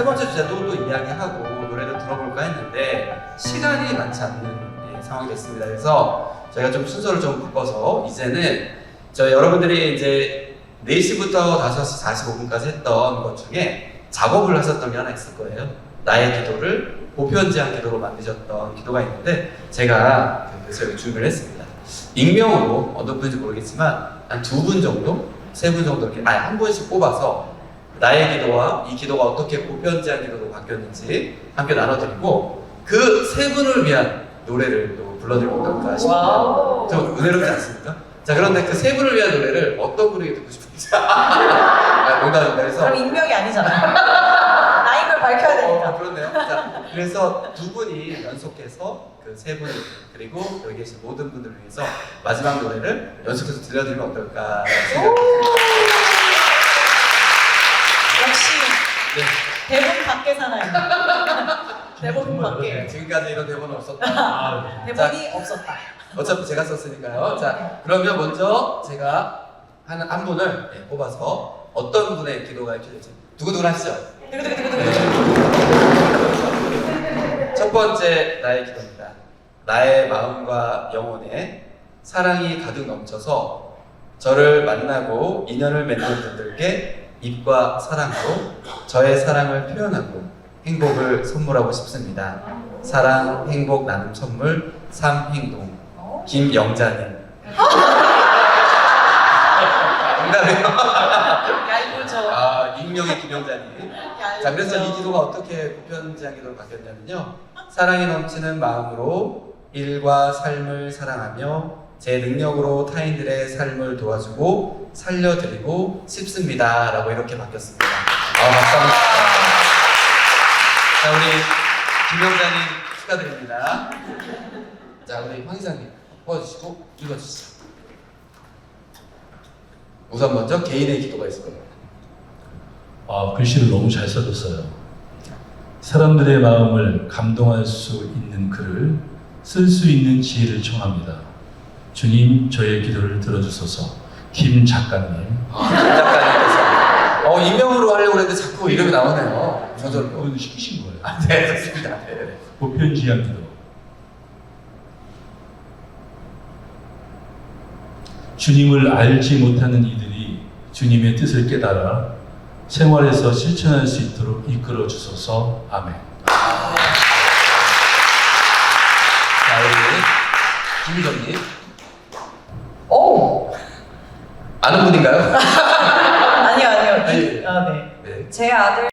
세 번째 주제도 또 이야기하고 노래도 들어볼까 했는데 시간이 많지 않는 예, 상황이 됐습니다. 그래서 저희가 좀 순서를 좀 바꿔서 이제는 저 여러분들이 이제 4시부터 5시 45분까지 했던 것 중에 작업을 하셨던 게 하나 있을 거예요. 나의 기도를 보편제한 기도로 만드셨던 기도가 있는데 제가 그래서 여기 준비를 했습니다. 익명으로 어떤 분인지 모르겠지만 한 두 분 정도, 세 분 정도 이렇게 아예 한 분씩 뽑아서 나의 기도와 이 기도가 어떻게 보편제한 기도로 바뀌었는지 함께 나눠드리고 그 세 분을 위한 노래를 또 불러드리면 어떨까. 와우. 좀 은혜롭지 않습니까? 자 그런데 그 세 분을 위한 노래를 어떤 분에게 듣고 싶은지 아, 농담입니다. 그래서 그럼 익명이 아니잖아요. 나인 걸 밝혀야 어, 되니까. 그렇네요. 자, 그래서 두 분이 연속해서 그 세 분 그리고 여기 계신 모든 분들을 위해서 마지막 노래를 연속해서 들려드리면 어떨까 생각합니다. 네. 대본 밖에 사나요. 대본 밖에. 네, 지금까지 이런 대본 없었다. 아, 대본이 없었다. 어차피 제가 썼으니까요. 자, 그러면 먼저 제가 한, 한 분을 네, 뽑아서 어떤 분의 기도가 될지 두고두고 하시죠. 네. 첫 번째 나의 기도입니다. 나의 마음과 영혼에 사랑이 가득 넘쳐서 저를 만나고 인연을 맺는 분들께 입과 사랑으로 저의 사랑을 표현하고 행복을 선물하고 싶습니다. 사랑, 행복, 나눔 선물, 삼행동. 어? 김영자님. 농담이에요. 얄궂어. 아, 익명의 김영자님. 자, 그래서 이 기도가 어떻게 보편제한 기도로 바뀌었냐면요. 사랑이 넘치는 마음으로 일과 삶을 사랑하며 제 능력으로 타인들의 삶을 도와주고 살려드리고 싶습니다. 라고 이렇게 바뀌었습니다. 아, 박수 한번 주세요. 자, 우리 김영자님 축하드립니다. 자, 우리 황 이사님 뽑아주시고 읽어주시죠. 우선 먼저 개인의 기도가 있을 겁니다. 아, 글씨를 너무 잘 써줬어요. 사람들의 마음을 감동할 수 있는 글을 쓸 수 있는 지혜를 청합니다. 주님, 저의 기도를 들어주소서. 김 작가님. 아, 김 작가님께서 어 익명으로 하려고 했는데 자꾸 이름이 나오네요. 저절로. 그건 시키신 거예요. 아, 네, 좋습니다. 네, 네. 보편지향 기도. 주님을 알지 못하는 이들이 주님의 뜻을 깨달아 생활에서 실천할 수 있도록 이끌어 주소서. 아멘. 자, 우리 김희정님 오! 아는 분인가요? 아니요, 아니요. 아니. 아, 네. 네. 제 아들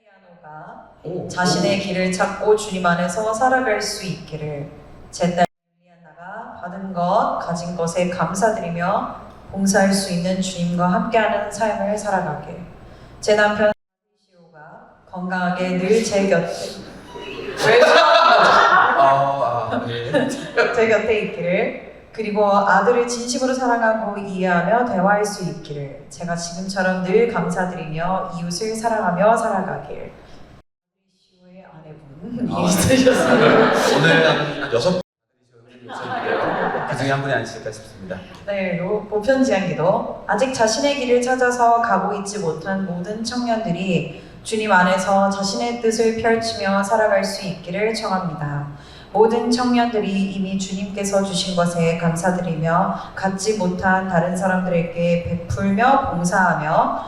릴리아노가 오. 자신의 길을 찾고 주님 안에서 살아갈 수 있기를 제딸 릴리아나가 받은 것, 가진 것에 감사드리며 봉사할 수 있는 주님과 함께하는 삶을 살아가길 제 남편 시오가 건강하게 늘 제 곁에 왜 아, 아, 네. 제 곁에 있기를 그리고 아들을 진심으로 사랑하고 이해하며 대화할 수 있기를 제가 지금처럼 늘 감사드리며 이웃을 사랑하며 살아가길 시오의 아내분 아. 있으셨어요. 오늘 한 여섯 분 오셨는데요. 그 중에 한 분이 아니실까 싶습니다. 네, 요 보편지향기도 아직 자신의 길을 찾아서 가고 있지 못한 모든 청년들이 주님 안에서 자신의 뜻을 펼치며 살아갈 수 있기를 청합니다. 모든 청년들이 이미 주님께서 주신 것에 감사드리며 갖지 못한 다른 사람들에게 베풀며 봉사하며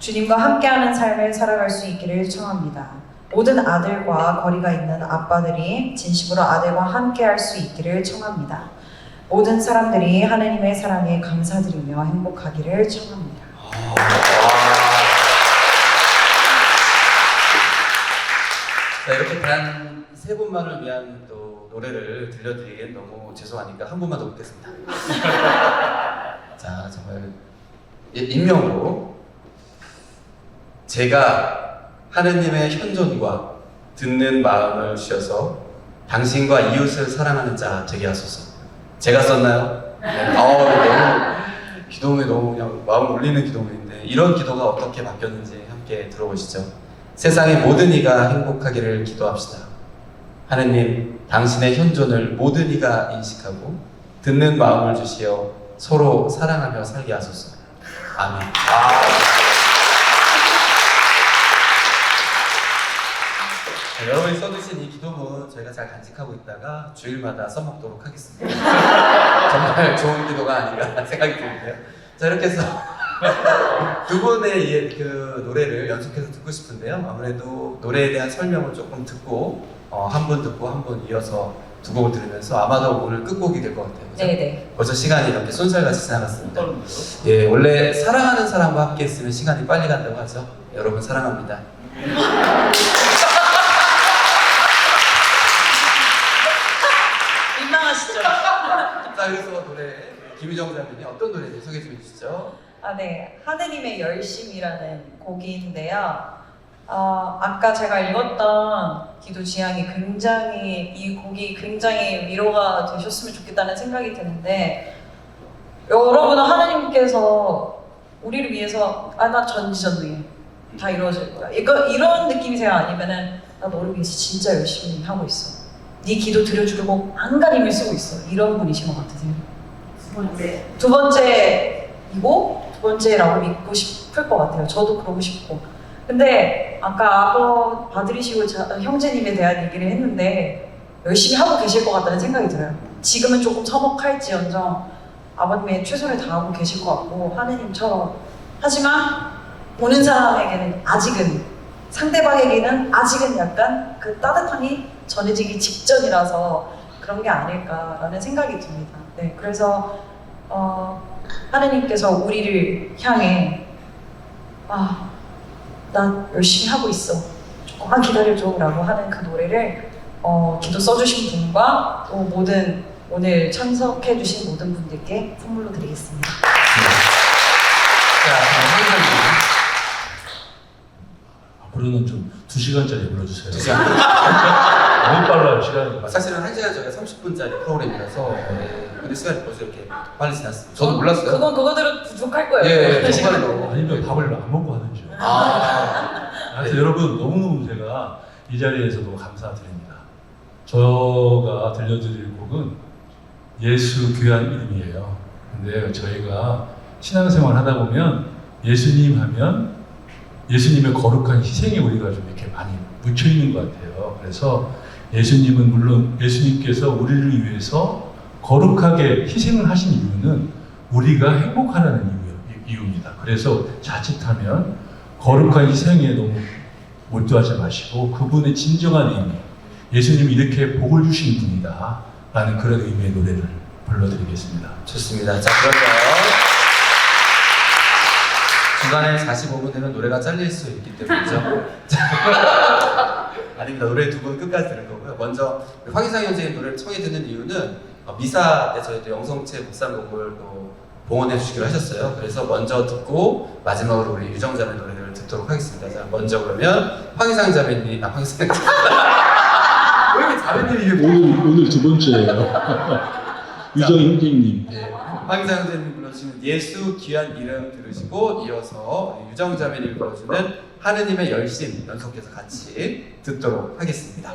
주님과 함께하는 삶을 살아갈 수 있기를 청합니다. 모든 아들과 거리가 있는 아빠들이 진심으로 아들과 함께할 수 있기를 청합니다. 모든 사람들이 하나님의 사랑에 감사드리며 행복하기를 청합니다. 자, 이렇게 단 세 분만을 위한 또 노래를 들려드리기엔 너무 죄송하니까 한 분만 더 듣겠습니다. 자, 정말 이- 익명으로 제가 하느님의 현존과 듣는 마음을 주셔서 당신과 이웃을 사랑하는 자 되게 하소서. 제가 썼나요? 네. 어, 너무 기도문이 너무 그냥 마음 울리는 기도문인데 이런 기도가 어떻게 바뀌었는지 함께 들어보시죠. 세상의 모든 이가 행복하기를 기도합시다. 하느님, 당신의 현존을 모든 이가 인식하고 듣는 마음을 주시어 서로 사랑하며 살게 하소서. 아멘. 네, 여러분이 써주신 이 기도문 저희가 잘 간직하고 있다가 주일마다 써먹도록 하겠습니다. 정말 좋은 기도가 아닌가 생각이 드는데요. 자 이렇게 해서 두 분의 이, 그 노래를 연속해서 듣고 싶은데요. 아무래도 노래에 대한 설명을 조금 듣고 어, 한분 듣고 한 분 이어서 두 곡을 들으면서 아마도 오늘 끝곡이 될 것 같아요. 그죠? 네네. 벌써 시간이 이렇게 쏜살같이 지나갔습니다. 예, 원래 사랑하는 사람과 함께 있으면 시간이 빨리 간다고 하죠. 여러분 사랑합니다. 민망하시죠? 자, 그래서 노래 김희정 자매님 어떤 노래인지 소개 좀 해주시죠. 아, 네. 하느님의 열심이라는 곡인데요. 어, 아까 제가 읽었던 기도 지향이 굉장히, 이 곡이 굉장히 위로가 되셨으면 좋겠다는 생각이 드는데, 여러분은 하느님께서 우리를 위해서, 아, 나 전지전능해. 다 이루어질 거야. 이거, 이런 느낌이세요? 아니면은, 나 너를 위해서 진짜 열심히 하고 있어. 네 기도 들어주려고 안간힘을 쓰고 있어. 이런 분이신 것 같으세요? 두 번째. 두 번째이고 두 번째라고 믿고 싶을 것 같아요. 저도 그러고 싶고. 근데 아까 아버 아들이시고 자- 형제님에 대한 얘기를 했는데 열심히 하고 계실 것 같다는 생각이 들어요. 지금은 조금 서먹할지언정 아버님의 최선을 다하고 계실 것 같고 하느님처럼 하지만 보는 사람에게는 아직은 상대방에게는 아직은 약간 그 따뜻함이 전해지기 직전이라서 그런 게 아닐까라는 생각이 듭니다. 네, 그래서 어, 하느님께서 우리를 향해 아, 나 열심히 하고 있어. 조금만 기다려줘 라고 하는 그 노래를 어, 기도 써주신 분과 또 모든 오늘 참석해주신 모든 분들께 선물로 드리겠습니다. 자, 그럼 앞으로는 좀두 시간짜리 불러주세요. 너무 빨라요 시간이. 아, 사실은 한 시간 저희가 30분짜리 프로그램이라서 네. 근데 시간이 벌써 이렇게 빨리 지났습니다. 저도 몰랐어요. 그건 그거대로 부족할 거예요. 예, 예, 그 시간. 정말로. 아니면 밥을 안 먹고 하든지요. 아, 하여튼 여러분 너무너무 제가 이 자리에서도 감사드립니다. 저가 들려드릴 곡은 예수 귀한 이름이에요. 근데 저희가 신앙생활 하다 보면 예수님 하면 예수님의 거룩한 희생에 우리가 좀 이렇게 많이 묻혀 있는 것 같아요. 그래서 예수님은 물론 예수님께서 우리를 위해서 거룩하게 희생을 하신 이유는 우리가 행복하라는 이유, 이유입니다. 그래서 자칫하면 거룩한 희생에 너무 몰두하지 마시고 그분의 진정한 의미, 예수님이 이렇게 복을 주신 분이다 라는 그런 의미의 노래를 불러드리겠습니다. 좋습니다. 자, 그러면 중간에 45분 되면 노래가 잘릴 수 있기 때문이죠. 자, 아닙니다. 노래 두 분 끝까지 들을 거고요. 먼저 황희상 형제의 노래를 청해 듣는 이유는 어, 미사 때 저희 또 영성채 목사님을 또 봉헌해 주시기로 하셨어요. 그래서 먼저 듣고 마지막으로 우리 유정자매 노래를 듣도록 하겠습니다. 자, 먼저 그러면 황희상 자매님, 아 황희상 자매. 왜 이렇게 자매님이 오늘 오늘 두 번째예요. 유정 형제님. 예, 황희상 선생님 불러주시는 예수 귀한 이름 들으시고 이어서 유정 자매님이 불러주는 하느님의 열심 연속해서 같이 듣도록 하겠습니다.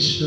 고치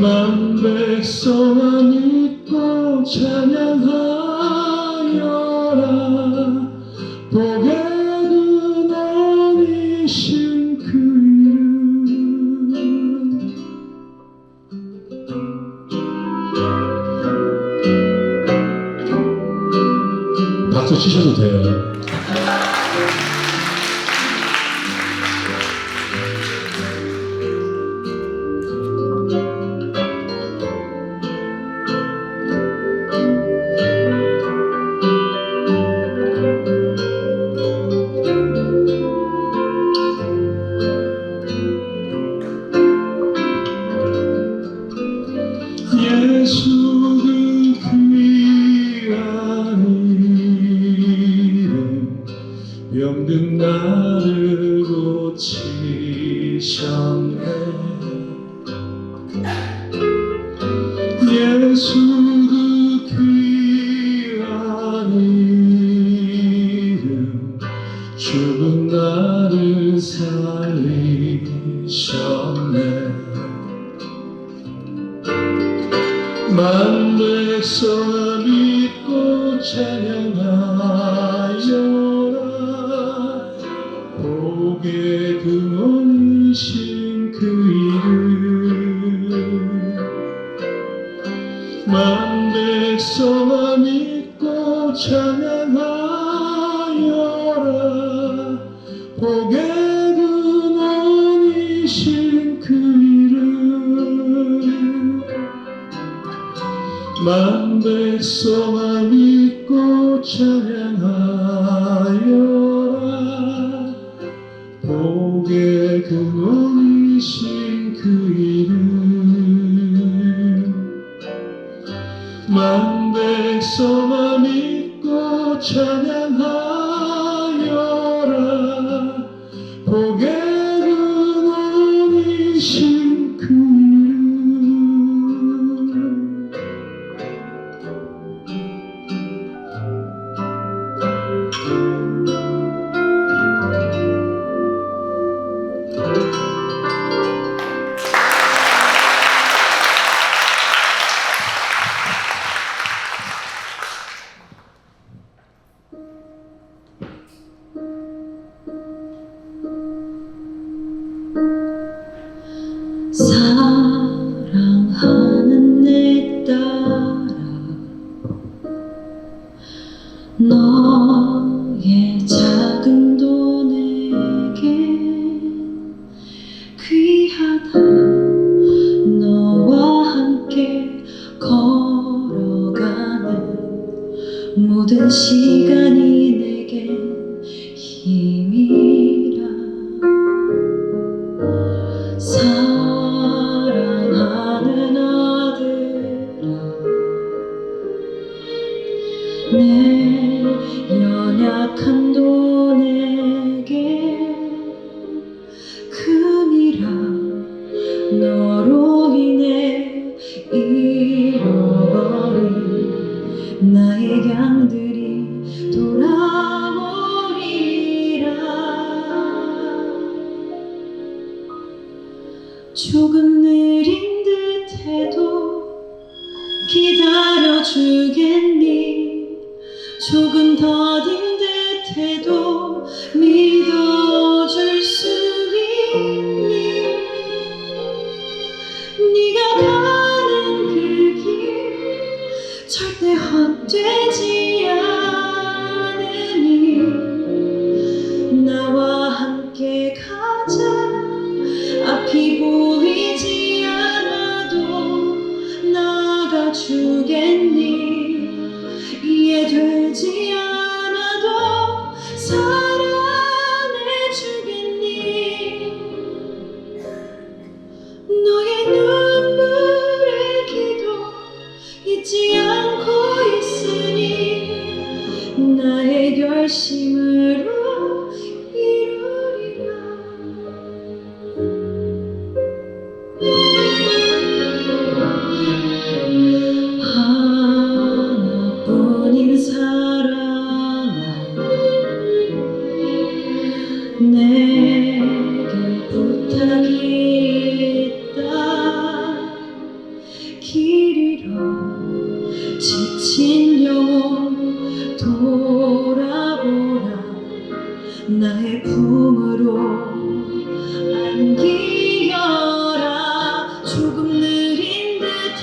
만 백성아 믿고 찬양하여라. 복의 만백성아 믿고 찬양 longe.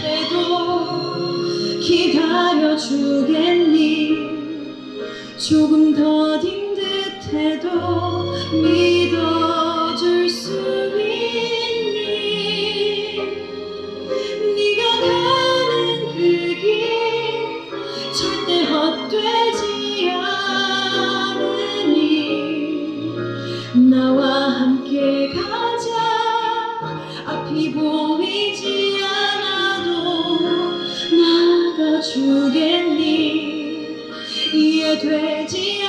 그래도 기다려주겠니? 조금 더딘 듯해도 믿어. 되지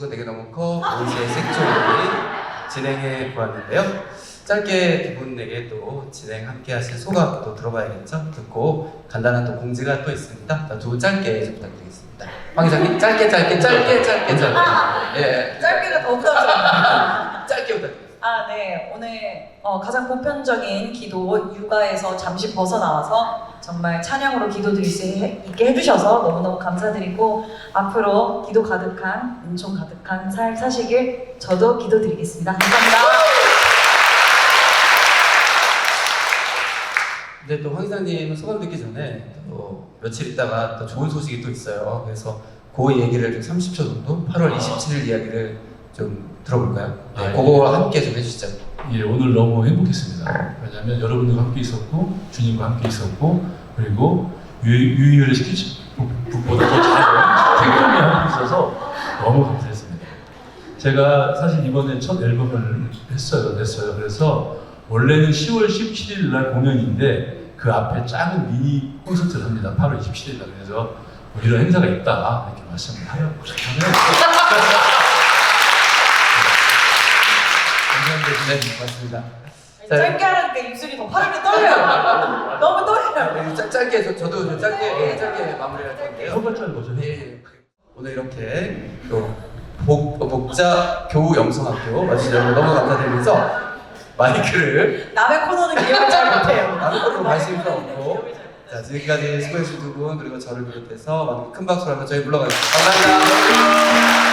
스케치북은 내게 너무 커 보이스의 색종이 진행해 보았는데요. 짧게 두 분에게 또 진행 함께 하신 소감 또 들어봐야겠죠? 듣고 간단한 또 공지가 또 있습니다. 두 분 짧게 좀 부탁드리겠습니다. 황 기자님 짧게 짧게 짧게 짧게 짧게 예, 짧게가 더 부담스럽다. 짧게 부탁드립니다. 아, 네. 오늘 어, 가장 보편적인 기도 육아에서 잠시 벗어나와서 정말 찬양으로 기도드릴 수 있게 해주셔서 너무너무 감사드리고 앞으로 기도 가득한 은총 가득한 삶 사시길 저도 기도드리겠습니다. 감사합니다. 근데 또황 기자님 소감 듣기 전에 또 며칠 있다가 또 좋은 소식이 또 있어요. 그래서 그 얘기를 좀 30초 정도 8월 27일 이야기를 좀 들어볼까요? 네, 아, 예. 그거 함께 좀 해주시죠. 예, 오늘 너무 행복했습니다. 왜냐하면 여러분들과 함께 있었고 주님과 함께 있었고 그리고 유, 유일의 스케치북보다 더 태경이 함께 있어서 너무 감사했습니다. 제가 사실 이번에 첫 앨범을 했어요, 냈어요. 그래서 원래는 10월 17일 날 공연인데 그 앞에 작은 미니 콘서트를 합니다. 8월 27일 날. 그래서 뭐 이런 행사가 있다 이렇게 말씀을 하였고 저는 감사합니다. 네, 고맙습니다. 자, 짧게 하는데 입술이 더 파르게 떨려요. 너무 떨려요. 네, 짧, 짧게 저, 저도 좀 짧게 예, 짧게 마무리할 건데요. 현발적인 거죠. 예, 예. 오늘 이렇게 또 복, 복자 교우 영성학교 와주셔서 여러분 너무 감사드리면서 마이크를 남의 코너는 기억을 잘 못해요. 다른 걸로 관심도 없고 자 지금까지 수고해주신 두 분 그리고 저를 비롯해서 많은 큰 박수로 한번 저희 물러가겠습니다. 감사합니다.